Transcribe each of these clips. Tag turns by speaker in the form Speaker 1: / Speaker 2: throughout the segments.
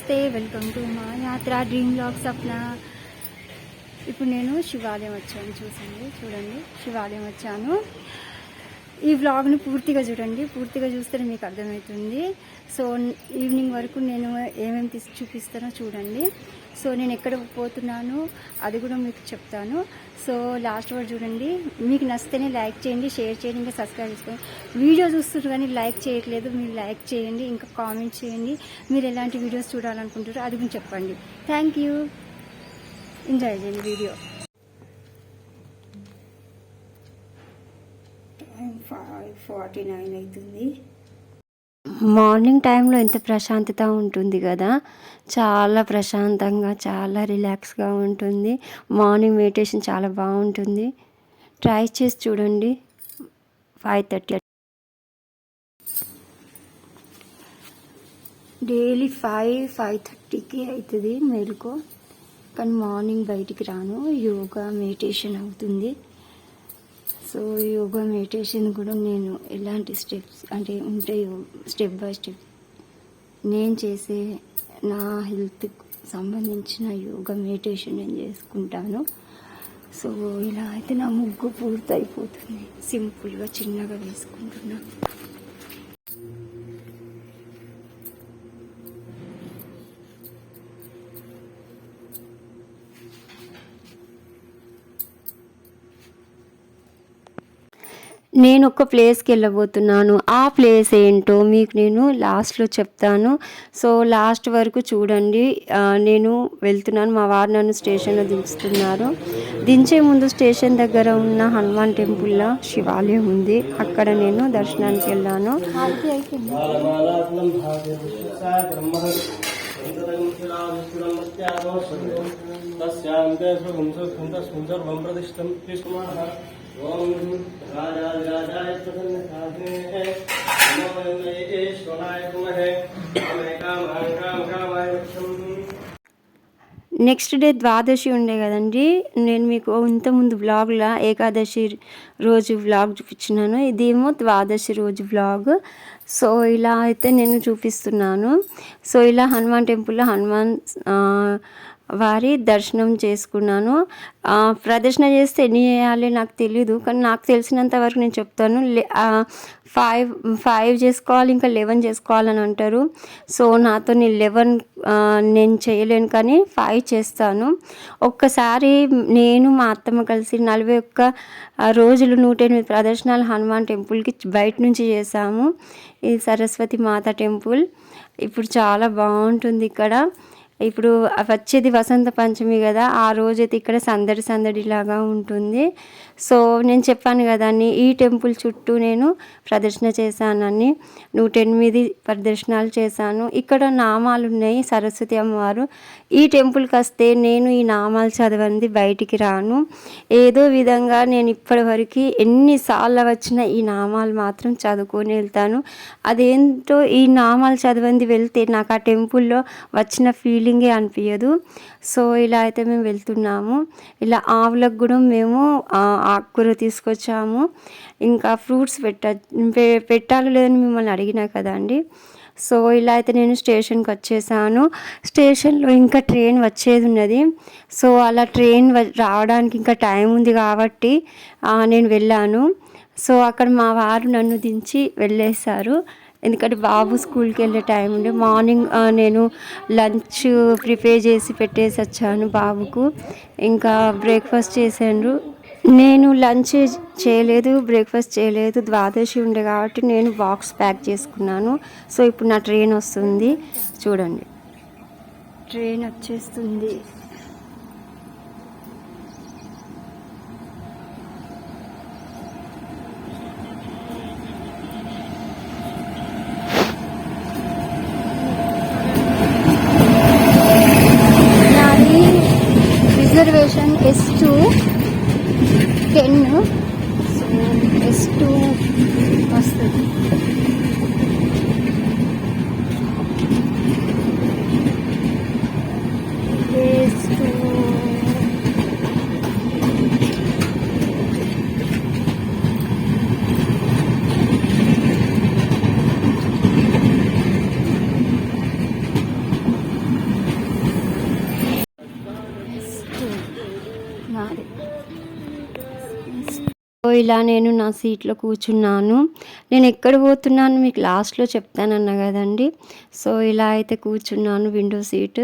Speaker 1: నమస్తే welcome to మా యాత్ర డ్రీమ్ బ్లాగ్ సప్న ఇప్పుడు నేను శివాలయం వచ్చాను చూసండి చూడండి శివాలయం వచ్చాను. ఈ వ్లాగ్ని పూర్తిగా చూడండి. పూర్తిగా చూస్తే మీకు అర్థమవుతుంది. సో ఈవినింగ్ వరకు నేను ఏమేమి తీసి చూపిస్తానో చూడండి. సో నేను ఎక్కడ పోతున్నాను అది కూడా మీకు చెప్తాను. సో లాస్ట్ వరకు చూడండి. మీకు నచ్చితేనే లైక్ చేయండి షేర్ చేయండి ఇంకా సబ్స్క్రైబ్ చేసుకోండి. వీడియో చూస్తున్నారు కానీ లైక్ చేయట్లేదు. మీరు లైక్ చేయండి ఇంకా కామెంట్ చేయండి. మీరు ఎలాంటి వీడియోస్ చూడాలనుకుంటారో అది కూడా చెప్పండి. థ్యాంక్ యూ ఎంజాయ్ చేయండి వీడియో. ఫైవ్ ఫార్టీ నైన్ అవుతుంది. మార్నింగ్ టైంలో ఎంత ప్రశాంతత ఉంటుంది కదా. చాలా ప్రశాంతంగా చాలా రిలాక్స్గా ఉంటుంది. మార్నింగ్ మెడిటేషన్ చాలా బాగుంటుంది. ట్రై చేసి చూడండి. Five thirty daily five five థర్టీకి అవుతుంది మేలుకో. కానీ మార్నింగ్ బయటికి రాను. యోగా మెడిటేషన్ అవుతుంది. సో యోగా మెడిటేషన్ కూడా నేను ఎలాంటి స్టెప్స్ అంటే ఉంటాయో స్టెప్ బై స్టెప్ నేను చేసే నా హెల్త్ సంబంధించిన యోగా మెడిటేషన్ నేను చేసుకుంటాను. సో ఇలా అయితే నా ముగ్గు పూర్తయిపోతుంది. సింపుల్గా చిన్నగా వేసుకుంటున్నాను. నేను ఒక ప్లేస్కి వెళ్ళబోతున్నాను ఆ ప్లేస్ ఏంటో మీకు నేను లాస్ట్లో చెప్తాను. సో లాస్ట్ వరకు చూడండి. నేను వెళ్తున్నాను. మా వారు నన్ను స్టేషన్లో దించుతున్నారు. దించే ముందు స్టేషన్ దగ్గర ఉన్న హనుమాన్ టెంపుల్లో శివాలయం ఉంది. అక్కడ నేను దర్శనానికి వెళ్ళాను
Speaker 2: తస్యాంతే ప్రతిష్టం విష్ణుమః ఓం కుమహే
Speaker 1: నెక్స్ట్ డే ద్వాదశి ఉండే కదండి. నేను మీకు ఇంతకుముందు బ్లాగ్లో ఏకాదశి రోజు వ్లాగ్ చూపించినాను. ఇదేమో ద్వాదశి రోజు వ్లాగ్ సో ఇలా అయితే నేను చూపిస్తున్నాను. సో ఇలా హనుమాన్ టెంపుల్లో హనుమాన్ వారి దర్శనం చేసుకున్నాను. ప్రదర్శన చేస్తే ఎన్ని చేయాలి నాకు తెలీదు కానీ నాకు తెలిసినంత వరకు నేను చెప్తాను. ఫైవ్ ఫైవ్ చేసుకోవాలి ఇంకా లెవెన్ చేసుకోవాలని అంటారు. సో నాతో నేను లెవెన్ నేను చేయలేను కానీ ఫైవ్ చేస్తాను. ఒక్కసారి నేను మా అత్తమ్మ కలిసి నలభై ఒక్క రోజులు నూట ఎనిమిది ప్రదర్శనలు హనుమాన్ టెంపుల్కి బయట నుంచి చేశాము. ఇది సరస్వతి మాత టెంపుల్. ఇప్పుడు చాలా బాగుంటుంది ఇక్కడ. ఇప్పుడు వచ్చేది వసంత పంచమి కదా ఆ రోజైతే ఇక్కడ సందడి సందడిలాగా ఉంటుంది. సో నేను చెప్పాను కదా అని ఈ టెంపుల్ చుట్టూ నేను ప్రదర్శన చేశానని నూట ఎనిమిది ప్రదర్శనలు చేశాను. ఇక్కడ నామాలు ఉన్నాయి సరస్వతి అమ్మవారు. ఈ టెంపుల్కి వస్తే నేను ఈ నామాలు చదవంది బయటికి రాను. ఏదో విధంగా నేను ఇప్పటివరకు ఎన్నిసార్లు వచ్చిన ఈ నామాలు మాత్రం చదువుకొని వెళ్తాను. అదేంటో ఈ నామాలు చదవంది వెళ్తే నాకు ఆ టెంపుల్లో వచ్చిన ఫీలింగే అనిపించదు సో ఇలా అయితే మేము వెళ్తున్నాము. ఇలా ఆవులకు కూడా మేము ఆకుకూర తీసుకొచ్చాము. ఇంకా ఫ్రూట్స్ పెట్ట పెట్టాలి లేదని మిమ్మల్ని అడిగినా కదా అండి సో ఇలా అయితే నేను స్టేషన్కి వచ్చేసాను. స్టేషన్లో ఇంకా ట్రైన్ వచ్చేది ఉన్నది. సో అలా ట్రైన్ వ- రావడానికి ఇంకా టైం ఉంది కాబట్టి నేను వెళ్ళాను. సో అక్కడ మా వారు నన్ను దించి వెళ్ళేశారు. ఎందుకంటే బాబు స్కూల్కి వెళ్ళే టైం ఉండే. మార్నింగ్ నేను లంచ్ ప్రిపేర్ చేసి పెట్టేసి వచ్చాను బాబుకు. ఇంకా బ్రేక్ఫాస్ట్ చేశాను నేను లంచ్ చేయలేదు బ్రేక్ఫాస్ట్ చేయలేదు ద్వాదశి ఉండే కాబట్టి నేను బాక్స్ ప్యాక్ చేసుకున్నాను. సో ఇప్పుడు నా ట్రైన్ వస్తుంది. చూడండి. ట్రైన్ వచ్చేస్తుంది నాది reservation S two ten so S two ఇలా నేను నా సీట్లో కూర్చున్నాను. నేను ఎక్కడ పోతున్నాను మీకు లాస్ట్లో చెప్తానన్నా కదండి. సో ఇలా అయితే కూర్చున్నాను విండో సీట్.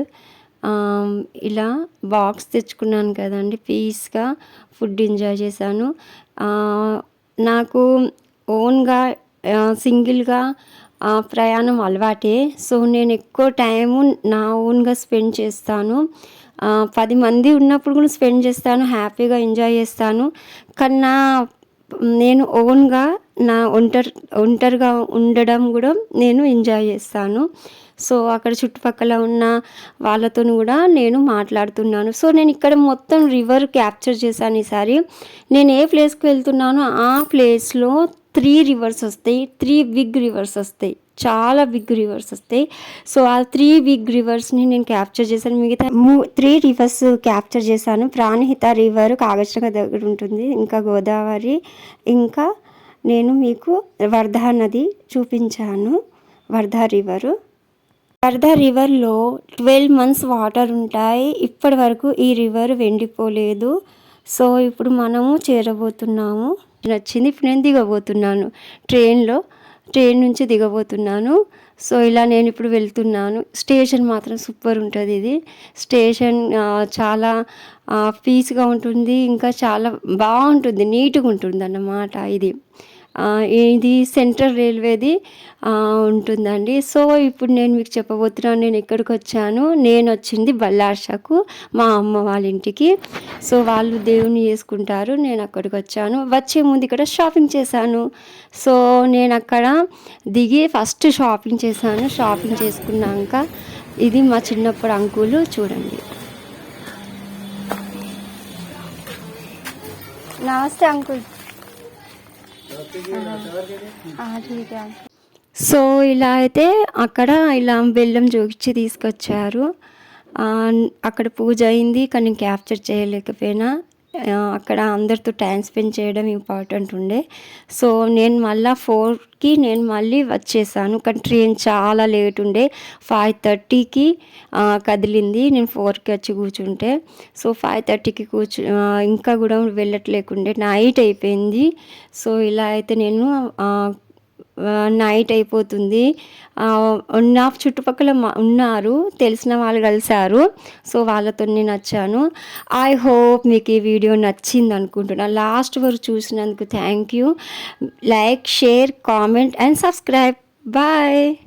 Speaker 1: ఇలా బాక్స్ తెచ్చుకున్నాను కదండి. పీస్గా ఫుడ్ ఎంజాయ్ చేశాను. నాకు ఓన్గా సింగిల్గా ప్రయాణం అలవాటే. సో నేను ఎక్కువ టైము నా ఓన్గా స్పెండ్ చేస్తాను. పది మంది ఉన్నప్పుడు కూడా స్పెండ్ చేస్తాను హ్యాపీగా ఎంజాయ్ చేస్తాను. కానీ నా నేను ఓన్గా నా ఒంటరి ఒంటరిగా ఉండడం కూడా నేను ఎంజాయ్ చేస్తాను. సో అక్కడ చుట్టుపక్కల ఉన్న వాళ్ళతో కూడా నేను మాట్లాడుతున్నాను. సో నేను ఇక్కడ మొత్తం రివర్ క్యాప్చర్ చేశాను ఈసారి. నేను ఏ ప్లేస్కి వెళ్తున్నానో ఆ ప్లేస్లో త్రీ రివర్స్ వస్తాయి త్రీ బిగ్ రివర్స్ వస్తాయి. చాలా బిగ్ రివర్స్ వస్తాయి. సో ఆ త్రీ బిగ్ రివర్స్ని నేను క్యాప్చర్ చేశాను. మిగతా త్రీ రివర్స్ క్యాప్చర్ చేశాను. ప్రాణహిత రివర్ కాగజ్నగర్ దగ్గర ఉంటుంది. ఇంకా గోదావరి ఇంకా నేను మీకు వర్ధా నది చూపించాను. వర్ధా రివరు వర్ధా రివర్లో ట్వెల్వ్ మంత్స్ వాటర్ ఉంటాయి. ఇప్పటి వరకు ఈ రివర్ వెండిపోలేదు. సో ఇప్పుడు మనము చేరబోతున్నాము. నచ్చింది ఇప్పుడు నేను దిగబోతున్నాను. ట్రైన్లో ట్రైన్ నుంచి దిగబోతున్నాను. సో ఇలా నేను ఇప్పుడు వెళ్తున్నాను. స్టేషన్ మాత్రం సూపర్ ఉంటుంది ఇది. స్టేషన్ చాలా పీస్గా ఉంటుంది. ఇంకా చాలా బాగుంటుంది. నీట్గా ఉంటుంది అన్నమాట ఇది. ఇది సెంట్రల్ రైల్వేది ఉంటుందండి. సో ఇప్పుడు నేను మీకు చెప్పబోతున్నాను నేను ఎక్కడికి వచ్చాను? నేను వచ్చింది బల్లార్షకు మా అమ్మ వాళ్ళ ఇంటికి. సో వాళ్ళు దేవుని చేసుకుంటారు నేను అక్కడికి వచ్చాను. వచ్చే ముందు ఇక్కడ షాపింగ్ చేశాను. సో నేను అక్కడ దిగి ఫస్ట్ షాపింగ్ చేశాను. షాపింగ్ చేసుకున్నాక ఇది మా చిన్నప్పుడు అంకులు చూడండి. నమస్తే అంకుల్. సో ఇలా అయితే అక్కడ ఇలా బెల్లం జోగించి తీసుకొచ్చారు. అక్కడ పూజ అయింది కానీ క్యాప్చర్ చేయలేకపోయినా. అక్కడ అందరితో టైం స్పెండ్ చేయడం ఇంపార్టెంట్ ఉండే. సో నేను మళ్ళీ ఫోర్కి నేను మళ్ళీ వచ్చేసాను. కానీ ట్రైన్ చాలా లేట్ ఉండే. ఫైవ్ థర్టీకి కదిలింది. నేను ఫోర్కి వచ్చి కూర్చుంటే. సో ఫైవ్ థర్టీకి కూర్చు ఇంకా కూడా వెళ్ళట్లేకుండే. నైట్ అయిపోయింది. సో ఇలా అయితే నేను నైట్ అయిపోతుంది. వన్ హాఫ్ చుట్టుపక్కల ఉన్నారు. తెలిసిన వాళ్ళు కలిశారు. సో వాళ్ళతో నేను వచ్చాను ఐ హోప్ మీకు ఈ వీడియో నచ్చింది అనుకుంటున్నా. లాస్ట్ వరకు చూసినందుకు thank you like share comment and subscribe bye